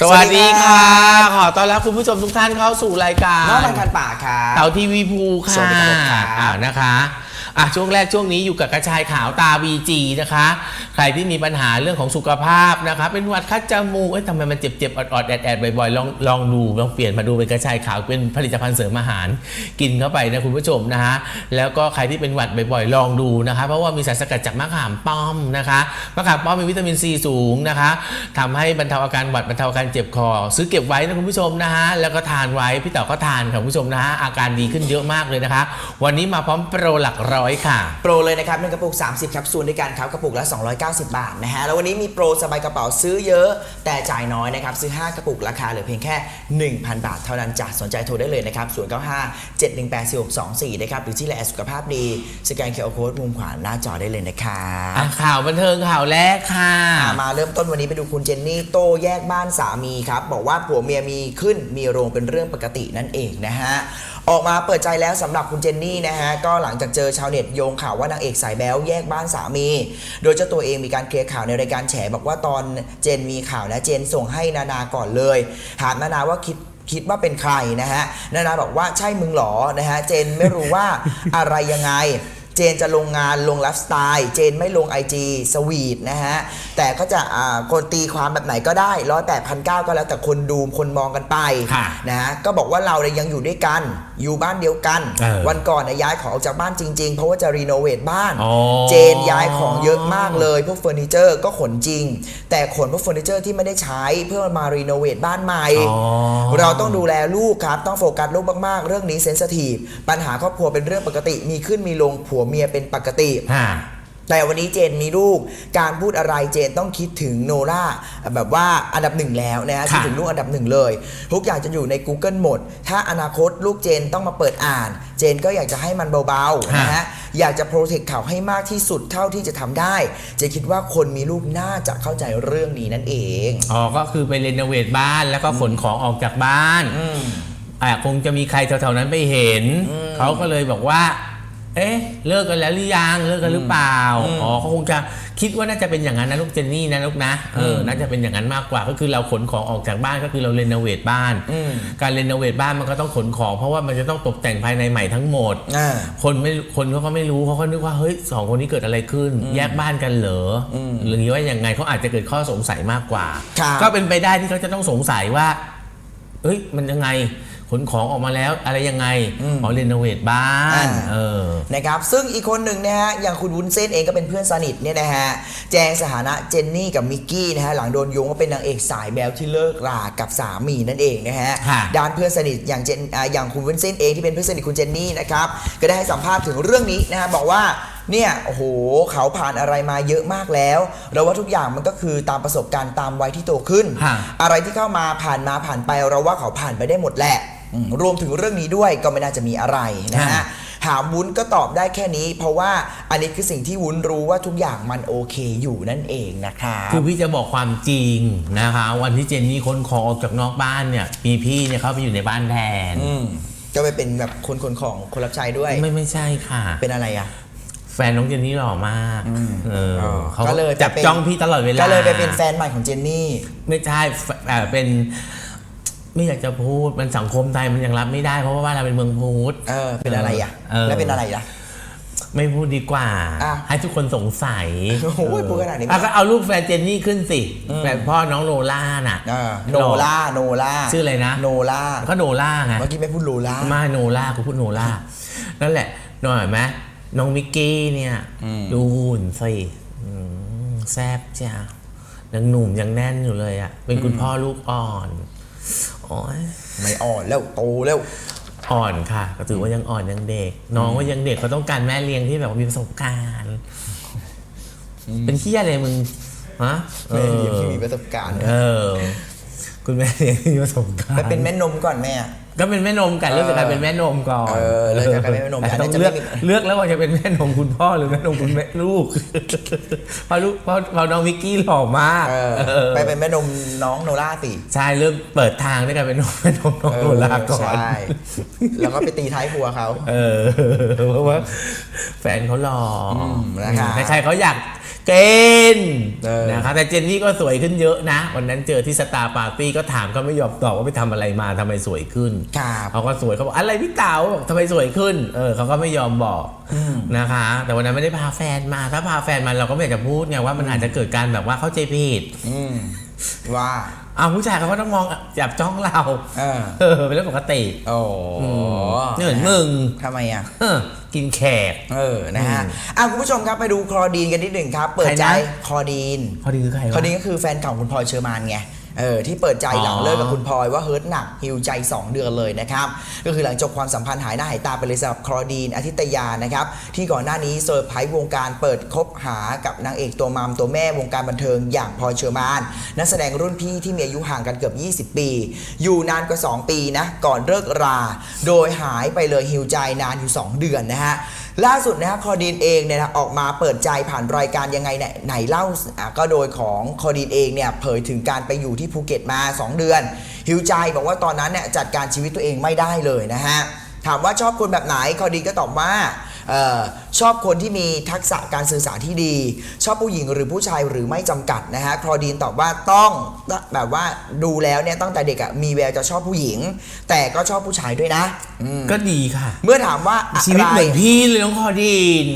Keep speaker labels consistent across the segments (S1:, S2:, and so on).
S1: สวัสดีค่ะ ขอต้อนรับคุณผู้ชมทุกท่านเข้าสู่รายการ
S2: น้องมันคันปากครับ
S1: เต่าทีวีภู
S2: สวั
S1: ค่ะ
S2: สดีครับ
S1: อ่านะคะ อะช่วงแรกช่วงนี้อยู่กับกระชายขาวตา VG นะคะ ใครที่มีปัญหาเรื่องของสุขภาพนะคะเป็นหวัดคัดจมูกเอ้ยทำไมมันเจ็บๆอดอดๆแอดแอดๆบ่อยๆลองลองดูลองเปลี่ยนมาดูเป็นกระชายขาวเป็นผลิตภัณฑ์เสริมอาหาร กินเข้าไปนะคุณผู้ชมนะคะแล้วก็ใครที่เป็นหวัดบ่อยๆลองดูนะคะ เพราะว่ามีสารสกัดจากมะขามป้อมนะคะมะขามป้อมมีวิตามินซีสูงนะคะทำให้บรรเทาอาการหวัดบรรเทาอาการเจ็บคอ ซื้อเก็บไว้นะคุณผู้ชมนะฮะแล้วก็ทานไว้พี่ต่อก็ทานค่ะคุณผู้ชมนะฮะอาการดีขึ้นเยอะมากเลยนะคะ วันนี้มาพร้อมโปรหลักร้อยค่ะ
S2: โปรเลยนะครับหนึ่งกระปุก 30แคปซูลด้วยกันครับกระปุกละ 290 บาทนะฮะแล้ววันนี้มีโปรสบายกระเป๋าซื้อเยอะแต่จ่ายน้อยนะครับซื้อ 5 กระปุกราคาเหลือเพียงแค่ 1,000 บาทเท่านั้นจ้ะสนใจโทรได้เลยนะครับ095 718 4624นะครับหรือที่แลสุขภาพดีสแกนเคอร์โค้ดมุมขวาหน้าจอได้เลยนะครับ
S1: อะข่าวบันเทิงข่าวแรกค่ะ
S2: อะมาเริ่มต้นวันนี้ไปดูคุณเจนนี่โต้แยกบ้านสามีครับบอกว่าผัวเมียมีขึ้นมีโรงเป็นเรื่องปกตินั่นเองนะฮะ ออกมาเปิดใจแล้วสำหรับคุณเจนนี่นะฮะก็หลังจากเจอชาวเน็ตโยงข่าวว่านางเอกสายแบ๊วแยกบ้านสามี โดยเจ้าตัวเองมีการเคลียร์ข่าวในรายการแฉบอกว่าตอนเจนมีข่าวนะเจนส่งให้นานาก่อนเลยถามนานาว่าคิดคิดว่าเป็นใครนะฮะนานาบอกว่าใช่มึงหรอนะฮะเจนไม่รู้ว่าอะไรยังไง เจนจะลงงานลงไลฟ์สไตล์เจนไม่ลง IG สวีทนะฮะ แต่ก็จะอ่าคนตีความแบบไหนก็ได้ร้อยแปดพันเก้าก็แล้วแต่คนดูคนมองกันไป
S1: ค่ะ
S2: นะฮะก็บอกว่าเราเนี่ยยังอยู่ด้วยกัน อยู่บ้านเดียวกัน
S1: เออ
S2: วันก่อนเนี่ยย้ายของออกจากบ้านจริง ๆ เพราะว่าจะรีโนเวทบ้าน
S1: อ๋อ
S2: เจนย้ายของเยอะมากเลย พวกเฟอร์นิเจอร์ก็ขนจริง แต่ขนพวกเฟอร์นิเจอร์ที่ไม่ได้ใช้เพื่อมารีโนเวทบ้านใหม่
S1: อ๋อ
S2: เราต้องดูแลลูกครับ ต้องโฟกัสลูกมาก ๆ เรื่องนี้เซนสทีฟปัญหาครอบครัวเป็นเรื่องปกติมีขึ้นมีลงผัวเมียเป็นปกติ
S1: ค่ะ
S2: แต่วันนี้เจนมีลูก การพูดอะไรเจนต้องคิดถึงโนล่าแบบว่าอันดับหนึ่งแล้วนะฮะ
S1: ค่ะ
S2: คิดถึงลูกอันดับหนึ่งเลย ทุกอย่างจะอยู่ใน Google หมด ถ้าอนาคตลูกเจนต้องมาเปิดอ่าน เจนก็อยากจะให้มันเบาๆนะฮะ อยากจะโปรเทคเขาให้มากที่สุดเท่าที่จะทำได้ เจนคิดว่าคนมีลูกน่าจะเข้าใจเรื่องนี้นั่นเอง
S1: อ๋อก็คือไปรีโนเวทบ้านแล้วก็ขนของออกจากบ้าน
S2: อืม
S1: อะคงจะมีใครแถวๆนั้นไปเห็น เขาก็เลยบอกว่า เอ๊ะเลิกกันแล้วหรือยังเลิกกันหรือเปล่าอ๋อเขาคงจะคิดว่าน่าจะเป็นอย่างนั้นนะลูกเจนนี่นะลูกนะเออน่าจะเป็นอย่างนั้นมากกว่า ก็คือเราขนของออกจากบ้านก็คือเราเรโนเวทบ้าน
S2: อืม
S1: การเรโนเวทบ้านมันก็ต้องขนของ เพราะว่ามันจะต้องตกแต่งภายในใหม่ทั้งหมด
S2: อ่า
S1: คนไม่คนเขาก็ไม่รู้เขาก็นึกว่าเฮ้ยสองคนนี้เกิดอะไรขึ้น แยกบ้านกันเหรออหรือว่ายังไงเขาอาจจะเกิดข้อสงสัยมากกว่า
S2: ครับ
S1: ก็เป็นไปได้ที่เขาจะต้องสงสัยว่าเอ้ยมันยังไง ขนของออกมาแล้วอะไรยังไงอ๋อเรโนเวทบ้าน
S2: อ่า
S1: เออ
S2: นะครับซึ่งอีกคนหนึ่งนะฮะอย่างคุณวุ้นเส้นเองก็เป็นเพื่อนสนิทเนี่ยนะฮะแจงสถานะเจนนี่กับมิกกี้นะฮะหลังโดนโยงว่าเป็นนางเอกสายแบวที่เลิกรากับสามีนั่นเองนะฮะ
S1: ค่ะ
S2: ด้านเพื่อนสนิทอย่างเจนอ่าอย่างคุณวุ้นเส้นเองที่เป็นเพื่อนสนิทคุณเจนนี่นะครับก็ได้ให้สัมภาษณ์ถึงเรื่องนี้นะฮะบอกว่า เนี่ยโอ้โหเขาผ่านอะไรมาเยอะมากแล้วเราว่าทุกอย่างมันก็คือตามประสบการณ์ตามวัยที่โตขึ้น
S1: ฮะ
S2: อะไรที่เข้ามาผ่านมาผ่านไปเราว่าเขาผ่านไปได้หมดแหละอืมรวมถึงเรื่องนี้ด้วยก็ไม่น่าจะมีอะไรนะฮะ
S1: ฮะ
S2: ถามวุ้นก็ตอบได้แค่นี้ เพราะว่าอันนี้คือสิ่งที่วุ้นรู้ว่าทุกอย่างมันโอเคอยู่นั่นเองนะคะ
S1: คือพี่จะบอกความจริงนะคะ วันที่เจนนี่ขนของออกจากนอกบ้านเนี่ยมีพี่เนี่ยเขาไปอยู่ในบ้านแทน
S2: อืมก็ไปเป็นแบบคนคนของคนรับใช้ด้วย
S1: ไม่ไม่ใช่ค่ะ
S2: เป็นอะไรอะ
S1: แฟนน้องเจนนี่หล่อมากเออ
S2: อ๋อ
S1: เขา
S2: ก็เลย
S1: จับ
S2: ไปเป็น
S1: จ้องพี่ตลอดเวลา
S2: ก็เลยไปเป็นแฟนใหม่ของเจนนี่
S1: ไม่ใช่แฟเอ่อเป็น ไม่อยากจะพูดมันสังคมไทยมันยังรับไม่ได้เพราะว่าบ้านเราเป็นเมืองพุทธ
S2: เออเป็นอะไรอะ
S1: เออ
S2: แล้วเป็นอะไรล่ะ
S1: ไม่พูดดีกว่า
S2: อะ
S1: ให้ทุกคนสงสัย
S2: โอ้โหพูดขนาดนี้
S1: อะก็เอารูปแฟนเจนนี่ขึ้นสิแฟนพ่อน้องโนล่าน่ะ
S2: เออโนล่าโนล่า
S1: ชื่ออะไรนะ
S2: โนล่า
S1: ก็โนล่าไง
S2: เมื่อกี้ไม่พูดโลล่า
S1: มาโนล่ากูพูดโนล่านั่นแหละหน่อยไหม น้องมิกกี้เนี่ยดูหุ่นสิอืมแซบจ้ะยังหนุ่มยังแน่นอยู่เลยอะ เป็นคุณพ่อลูกอ่อนโอ้ย
S2: ไม่อ่อนแล้วโตแล้ว
S1: อ่อนค่ะ ก็ถือว่ายังอ่อนยังเด็ก น้องว่ายังเด็กเขาต้องการแม่เลี้ยงที่แบบว่ามีประสบการณ์ เป็นขี้ยอะไรมึงฮะ
S2: แม่เลี้ยงที่มีประสบการณ์
S1: เออ คุณแม่เลี้ยงที่มีประสบการณ์
S2: ไปเป็นแม่นมก่อนแม่
S1: ก็เป็นแม่นมกันเลือกจากการเป็นแม่นมก่อน
S2: เออเลือกจากการเป็นแม่นม
S1: แต่ต้อง
S2: แต่จะ
S1: เลือก
S2: ไม่มี
S1: เลือกแล้วว่าจะเป็นแม่นมคุณพ่อหรือแม่นมคุณแม่ลูกเพราะลูกเพราะเพราะน้องมิกกี้หล่อมาก
S2: เออ
S1: เออ
S2: ไปเป็นแม่นมน้องโนล่าสิ
S1: ใช่เริ่มเปิดทางด้วยกันเป็นนมแม่นมน้องโนลาก่อน
S2: ใช่ แล้วก็ไปตีท้ายครัวเขา
S1: เออเพราะว่าแฟนเขาหล่ออ
S2: มนะครับ
S1: ใครๆเขาอยาก เกณฑ์
S2: เออ
S1: นะคะแต่เจนนี่ก็สวยขึ้นเยอะนะ วันนั้นเจอที่สตาร์ปาร์ตี้ก็ถามก็ไม่ยอมตอบว่าไปทำอะไรมาทำไมสวยขึ้น
S2: ครับ
S1: เขาก็สวยเขาบอกอะไรพี่เต๋าบอกทำไมสวยขึ้น เออเขาก็ไม่ยอมบอกนะคะ แต่วันนั้นไม่ได้พาแฟนมาถ้าพาแฟนมาเราก็ไม่อยากจะพูดไงว่ามันอาจจะเกิดการแบบว่าเข้าใจผิด
S2: อืมว่า
S1: อ้าวผู้ชายเขาก็ต้องมองจับจ้องเรา
S2: เออ
S1: เออเป็นเรื่องปกติ
S2: โอ้
S1: นี่เหมือนมึง
S2: ทำไมอะ
S1: เออกินแขก
S2: เออนะฮะอะคุณผู้ชมครับไปดูคลอดีนกันนิดหนึ่งครับ เปิดใจ
S1: ใครนะ
S2: คลอดีน
S1: พอดีคือใครวะ
S2: คลอดีนก็คือแฟนเก่าคุณพลอยเชอร์มานไง เออที่เปิดใจหลัง
S1: อ๋อ
S2: เลิกกับคุณพลอยว่าเฮิร์ตหนักฮิวใจ 2 เดือนเลยนะครับก็คือหลังจบความสัมพันธ์หายหน้าหายตาไปเลยสำหรับคลอดีนอาทิตยานะครับที่ก่อนหน้านี้เซอร์ไพรส์วงการเปิดคบหากับนางเอกตัวมามตัวแม่วงการบันเทิงอย่างพลอยเชอร์มานนักแสดงรุ่นพี่ที่มีอายุห่างกันเกือบ 20 ปี อยู่นานกว่า 2 ปีนะก่อนเลิกรา โดยหายไปเลยฮิวใจนานอยู่ 2 เดือนนะฮะ ล่าสุดนะฮะคอดีนเองเนี่ยนะออกมาเปิดใจผ่านรายการยังไงเนี่ยไหนเล่าอะก็โดยของคอดีนเองเนี่ยเผยถึงการไปอยู่ที่ภูเก็ตมา 2 เดือน หิวใจบอกว่าตอนนั้นเนี่ยจัดการชีวิตตัวเองไม่ได้เลยนะฮะถามว่าชอบคนแบบไหนคอดีนก็ตอบว่า เออชอบคนที่มีทักษะการสื่อสารที่ดี ชอบผู้หญิงหรือผู้ชายหรือไม่จำกัดนะฮะคลอดีนตอบว่าต้องแบบว่าดูแล้วเนี่ยตั้งแต่เด็กอะมีแววจะชอบผู้หญิง แต่ก็ชอบผู้ชายด้วยนะอืม
S1: ก็ดีค่ะ
S2: เมื่อถามว่าะ
S1: ชีวิตเหมือน
S2: ไร
S1: พี่เลยน้องคอดีน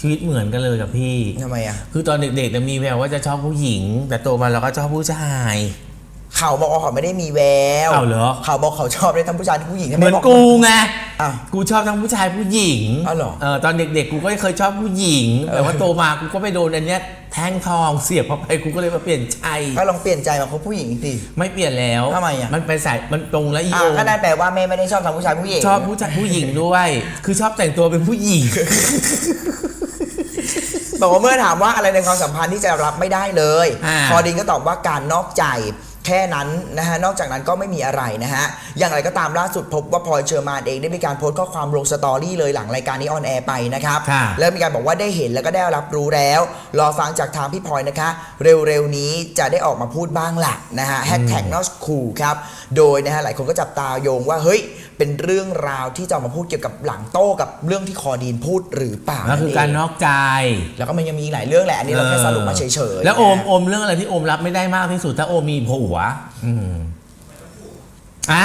S1: ชีวิตเหมือนกันเลยกับพี่
S2: ทำไมอะ
S1: คือตอนเด็กๆเนี่ยมีแววว่าจะชอบผู้หญิง แต่โตมาเราก็ชอบผู้ชาย
S2: เขาบอกว่าเขาไม่ได้มีแวว
S1: อ้าวเหรอ
S2: เขาบอกเขาชอบได้ทั้งผู้ชายทั้งผู้หญิง
S1: เหมือน
S2: บ
S1: กูไง
S2: อ้าว
S1: กูชอบทั้งผู้ชายผู้หญิง
S2: อ้าวเหรอ
S1: เออตอนเด็กๆ กูก็เคยชอบผู้หญิง แต่ว่าโตมากูก็ไปโดนอันเนี้ยแท่งทองเสียบเข้าไปกูก็เลยมาเปลี่ยนใจ
S2: ก็ลองเปลี่ยนใจมาคบผู้หญิงสิ
S1: ไม่เปลี่ยนแล้ว
S2: ทำไมอะ
S1: มันไปใส่มันตรงแล้วอี
S2: อะ
S1: โอ
S2: ก็นั่นแปลว่าแม่ไม่ได้ชอบทั้งผู้ชายผู้หญิง
S1: ชอบผู้ชายผู้หญิงด้วย คือชอบแต่งตัวเป็นผู้หญิง
S2: บอกว่าเมื่อถามว่าอะไรในความสัมพันธ์ที่จะรับไม่ได้เลย
S1: อ่า
S2: คอดินก็ตอบว่าการนอกใจ แค่นั้นนะฮะนอกจากนั้นก็ไม่มีอะไรนะฮะอย่างไรก็ตามล่าสุดพบว่าพลอยเชอร์มานเองได้มีการโพสต์ข้อความลงสตอรี่เลยหลังรายการนี้ออนแอร์ไปนะครับ
S1: ค่ะ
S2: แล้วมีการบอกว่าได้เห็นแล้วก็ได้รับรู้แล้ว รอฟังจากทางพี่พลอยนะคะ เร็วๆนี้จะได้ออกมาพูดบ้างละนะฮะแฮชแท็กนอสคูครับโดยนะฮะหลายคนก็จับตาโยงว่าเฮ้ย เป็นเรื่องราวที่จะออกมาพูดเกี่ยวกับหลังโต้กับเรื่องที่คอดีนพูดหรือเปล่า
S1: ก็คือการนอกใจ
S2: แล้วก็มันยังมีอีกหลายเรื่องแหละอันนี้เราแค่สรุปมาเฉยๆ
S1: แล้วโอม
S2: นะ
S1: โอมเรื่องอะไรที่โอมรับไม่ได้มากที่สุดถ้าโอมมีผัวอืมอะ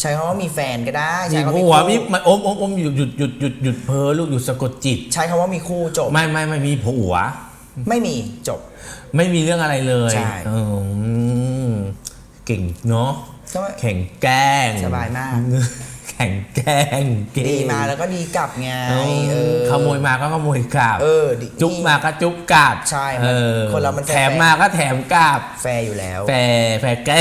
S2: ใช้คำว่ามีแฟนก็ได้
S1: มี
S2: ใช้คำว่ามี
S1: ผัวมี
S2: คู่
S1: มันโอมโอมโอมหยุดหยุดหยุดหยุดหยุดเพ้อลูกหยุดสะกดจิต
S2: ใช้คำว่ามีคู่จบ
S1: ไม่ไม่ไม่มีผัว
S2: ไม่มีจบ
S1: ไม่มีเรื่องอะไรเลย
S2: ใช่
S1: อืมเก่งเนาะ
S2: ก็ไม่
S1: แข่งแกล้ง
S2: สบายมาก
S1: แข่งแกล้งเก่ง
S2: ดีมาแล้วก็ดีกลับไง
S1: เอ
S2: เอ
S1: อ
S2: อ
S1: ขโมยมาก็ขโมยกลับ
S2: เออดี
S1: จุ๊บมาก็จุ๊บกลับ
S2: ใช่มัน
S1: เออ
S2: คนเรามันแฟร์
S1: แถมมาก็แถมกลับ
S2: แฟร์อยู่แล้ว
S1: แฟร์แฟร์เก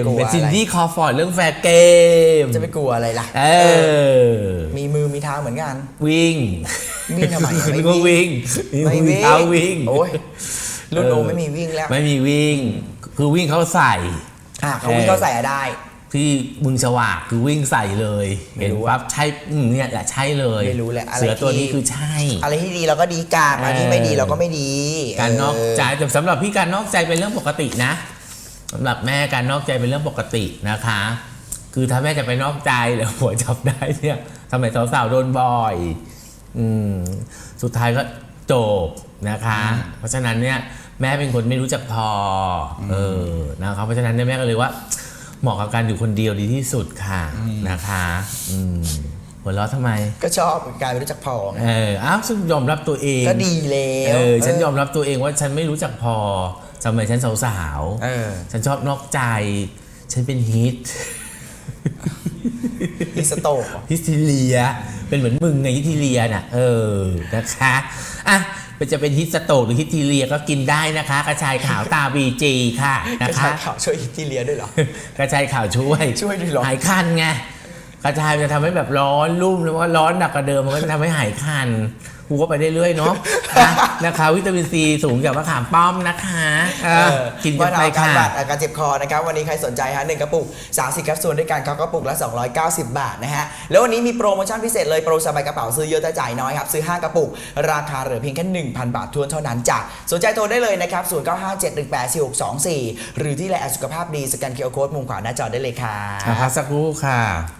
S1: ม
S2: จะไปกลัว
S1: เป็นซิน
S2: อะไร
S1: ดี้คอฟอร์ดเรื่องแฟร์เกม
S2: จะไปกลัวอะไรล่ะ
S1: เออ
S2: มีมือมีเท้าเหมือนกัน
S1: วิ่ง
S2: วิ่งทำไมอะ
S1: นึกว่าวิ่ง
S2: ไม่วิ่ง
S1: เท้าวิ่ง
S2: โอ้ยรุ่น
S1: เออ
S2: โอไม่มีวิ่งแล้ว
S1: ไม่มีวิ่ง คือวิ่งเขาใส่
S2: อะเขาวิ่งเขาใส่อะได้
S1: ที่มึงสว่างคือวิ่งใส่เลย
S2: ไม่
S1: เห็น
S2: รู้
S1: ปั๊บใช่อืมเนี่ยแหละใช่เลย
S2: ไม่รู้แหละอะไร
S1: เสือตัว
S2: ที่
S1: นี้คือใช่
S2: อะไรที่ดีเราก็ดีกากอะไรที่ไม่ดีเราก็ไม่ดี
S1: การนอก
S2: เใจ
S1: แต่สำหรับพี่การนอกใจเป็นเรื่องปกตินะสำหรับแม่การนอกใจเป็นเรื่องปกตินะคะ คือถ้าแม่จะไปนอกใจแล้วผัวจับได้เนี่ยทำไมสาวๆโดนบ่อย อืมสุดท้ายก็จบ นะคะ เพราะฉะนั้นเนี่ยแม่เป็นคนไม่รู้จักพออเออนะครับเพราะฉะนั้นเนี่ยแม่ก็เลยว่าเหมาะกับการอยู่คนเดียวดีที่สุดค่ะนะคะอืมหัวเราะทำไม
S2: ก็ชอบการไม่รู้จักพอไง
S1: เอออ้าวฉันยอมรับตัวเอง
S2: ก็ดีแล้ว
S1: เออฉันยอมรับตัวเองว่าฉันไม่รู้จักพอสมัยฉันสาว
S2: เออ
S1: ๆฉันชอบนอกใจ ฉันเป็นฮิต
S2: ฮิสโตกเหรอ
S1: ฮิสทีเลีย เป็นเหมือนมึงไงฮิสทีเลียน่ะ เออ นะคะ อะ เป็นจะเป็นฮิสสโตกหรือฮิสทีเลียก็กินได้นะคะ กระชายขาวตาบีจีค่ะ
S2: ก
S1: นะ
S2: ระ
S1: คะ
S2: ชายข่าวช่วยอิตาเลียด้วยเหรอ
S1: กระชายขาวช่วย
S2: ช่วยด้วยเหรอ
S1: หายคันไงกระชายมันจะทำให้แบบร้อนรุ่มแล้วว่าร้อนหนักกว่าเดิมมันก็จะทำให้หายคัน กูก็ไปได้เรื่อยเนาะนะนะคะวิตามินซีสูงจากมะขามป้อมนะคะเออกินกันไป
S2: ว่าอาการ
S1: ค่ะ
S2: บาดอาการเจ็บคอนะครับวันนี้ใครสนใจฮะหนึ่งกระปุก30แคปซูลด้วยกันครับกระปุกละ 290 บาทนะฮะแล้ววันนี้มีโปรโมชั่นพิเศษเลยโปรสบายกระเป๋าซื้อเยอะแต่จ่ายน้อยครับซื้อ 5 กระปุก ราคาเหลือเพียงแค่ 1,000 บาททวนเท่านั้นจ้ะสนใจโทรได้เลยนะครับ0957184624 หรือที่ไลน์แอดสุขภาพดีสแกนเคอร์โค้ดมุมขวาหน้าจอได้เลยค่ะ
S1: อะพักสักครู่ค่ะชม